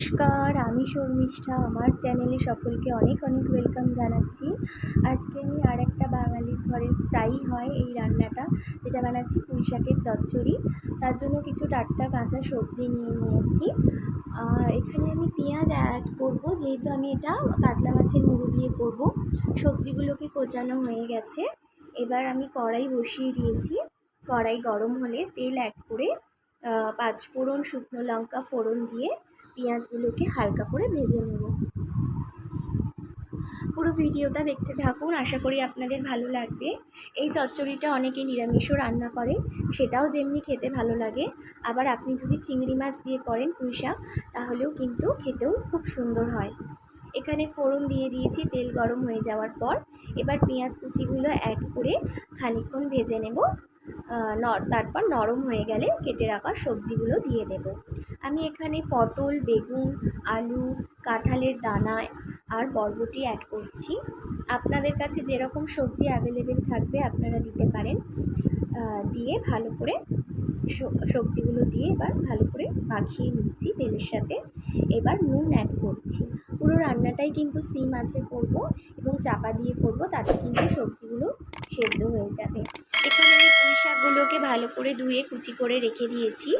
নমস্কার, আমি শর্মিষ্ঠা। আমার চ্যানেলে সকলকে অনেক অনেক ওয়েলকাম জানাচ্ছি। আজকে আমি আর একটা বাঙালির ঘরের প্রায়ই হয় এই রান্নাটা, যেটা বানাচ্ছি পুঁই শাকের চচ্চড়ি। তার জন্য কিছু টাটকা কাঁচা সবজি নিয়ে নিয়েছি। আর এখানে আমি পেঁয়াজ অ্যাড করব, যেহেতু আমি এটা কাতলা মাছের মুড়ো দিয়ে করব। সবজিগুলোকে কোচানো হয়ে গেছে। এবার আমি কড়াই বসিয়ে দিয়েছি। কড়াই গরম হলে তেল অ্যাড করে পাঁচ ফোড়ন শুকনো লঙ্কা ফোড়ন দিয়ে পেঁয়াজগুলোকে হালকা করে ভেজে নেব। পুরো ভিডিওটা দেখতে থাকুন, আশা করি আপনাদের ভালো লাগবে। এই চচ্চড়িটা অনেকে নিরামিষও রান্না করে, সেটাও যেমনি খেতে ভালো লাগে। আবার আপনি যদি চিংড়ি মাছ দিয়ে করেন পুঁই শাক তাহলেও কিন্তু খেতেও খুব সুন্দর হয়। এখানে ফোড়ন দিয়ে দিয়েছি, তেল গরম হয়ে যাওয়ার পর। এবার পেঁয়াজ কুচিগুলো অ্যাড করে খানিকক্ষণ ভেজে নেব। তারপর নরম হয়ে গেলে কেটে রাখা সবজিগুলো দিয়ে দেব। আমি এখানে পটল, বেগুন, আলু, কাঁঠালের দানা আর বরবটি অ্যাড করছি। আপনাদের কাছে যেরকম সবজি অ্যাভেলেবেল থাকবে আপনারা দিতে পারেন। দিয়ে ভালো করে সবজিগুলো দিয়ে এবার ভালো করে মাখিয়ে নিচ্ছি তেলের সাথে। এবার নুন অ্যাড করছি। পুরো রান্নাটাই কিন্তু সিম আছে করব এবং চাপা দিয়ে করব, তাতে কিন্তু সবজিগুলো সেদ্ধ হয়ে যাবে। এখানে আমি পুঁই শাকগুলোকে ভালো করে ধুয়ে কুচি করে রেখে দিয়েছি।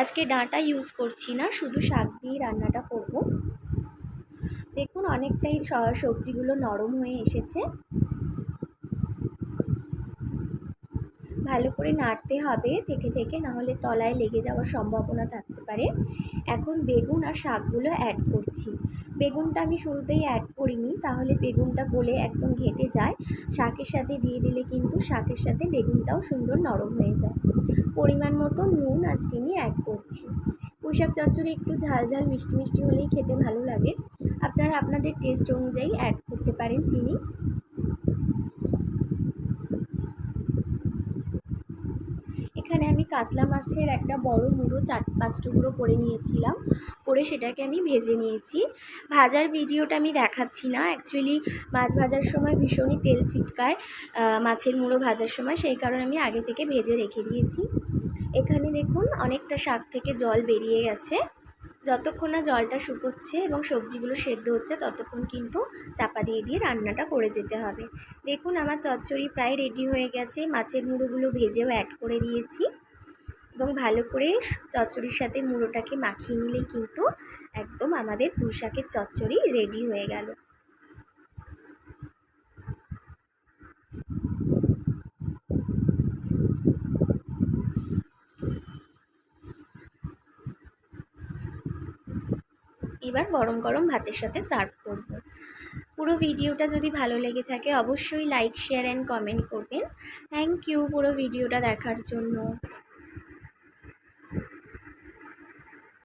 আজকে ডাঁটা ইউজ করছি না, শুধু শাক দিয়ে রান্নাটা করব। দেখুন, অনেকটাই সবজিগুলো নরম হয়ে এসেছে। ভালো করে নাড়তে হবে, থেকে থেকে নাহলে তলায় লেগে যাওয়ার সম্ভাবনা থাকতে পারে। এখন বেগুন আর শাকগুলো অ্যাড করছি। বেগুনটা আমি শুরুতেই অ্যাড করিনি, তাহলে বেগুনটা গলে একদম ঘেটে যায়। শাকের সাথে দিয়ে দিলে কিন্তু শাকের সাথে বেগুনটাও সুন্দর নরম হয়ে যায়। পরিমাণ মতো নুন আর চিনি অ্যাড করছি। পুঁইশাক চচ্চড়ি একটু ঝাল ঝাল মিষ্টি মিষ্টি হলেই খেতে ভালো লাগে। আপনারা আপনাদের টেস্ট অনুযায়ী অ্যাড করতে পারেন চিনি। এখানে আমি কাতলা মাছের একটা বড় মুড়ো চার পাঁচ টুকরো করে নিয়েছিলাম। করে সেটাকে আমি ভেজে নিয়েছি। ভাজার ভিডিওটা আমি দেখাচ্ছি না। অ্যাকচুয়ালি মাছ ভাজার সময় ভীষণই তেল ছিটকায় মাছের মুড়ো ভাজার সময়। সেই কারণে আমি আগে থেকে ভেজে রেখে দিয়েছি। এখানে দেখুন, অনেকটা শাক থেকে জল বেরিয়ে গেছে। যতক্ষণ না জলটা শুকোচ্ছে এবং সবজিগুলো সেদ্ধ হচ্ছে, ততক্ষণ কিন্তু চাপা দিয়ে দিয়ে রান্নাটা করে যেতে হবে। দেখুন, আমার চচ্চড়ি প্রায় রেডি হয়ে গেছে। মাছের মুড়োগুলো ভেজেও অ্যাড করে দিয়েছি এবং ভালো করে চচ্চড়ির সাথে মুড়োটাকে মাখিয়ে নিলেই কিন্তু একদম আমাদের পুঁশাকের চচ্চড়ি রেডি হয়ে গেল। এবার গরম গরম ভাতের সাথে সার্ভ করব। পুরো ভিডিওটা যদি ভালো লেগে থাকে, অবশ্যই লাইক শেয়ার অ্যান্ড কমেন্ট করবেন। থ্যাংক ইউ পুরো ভিডিওটা দেখার জন্য।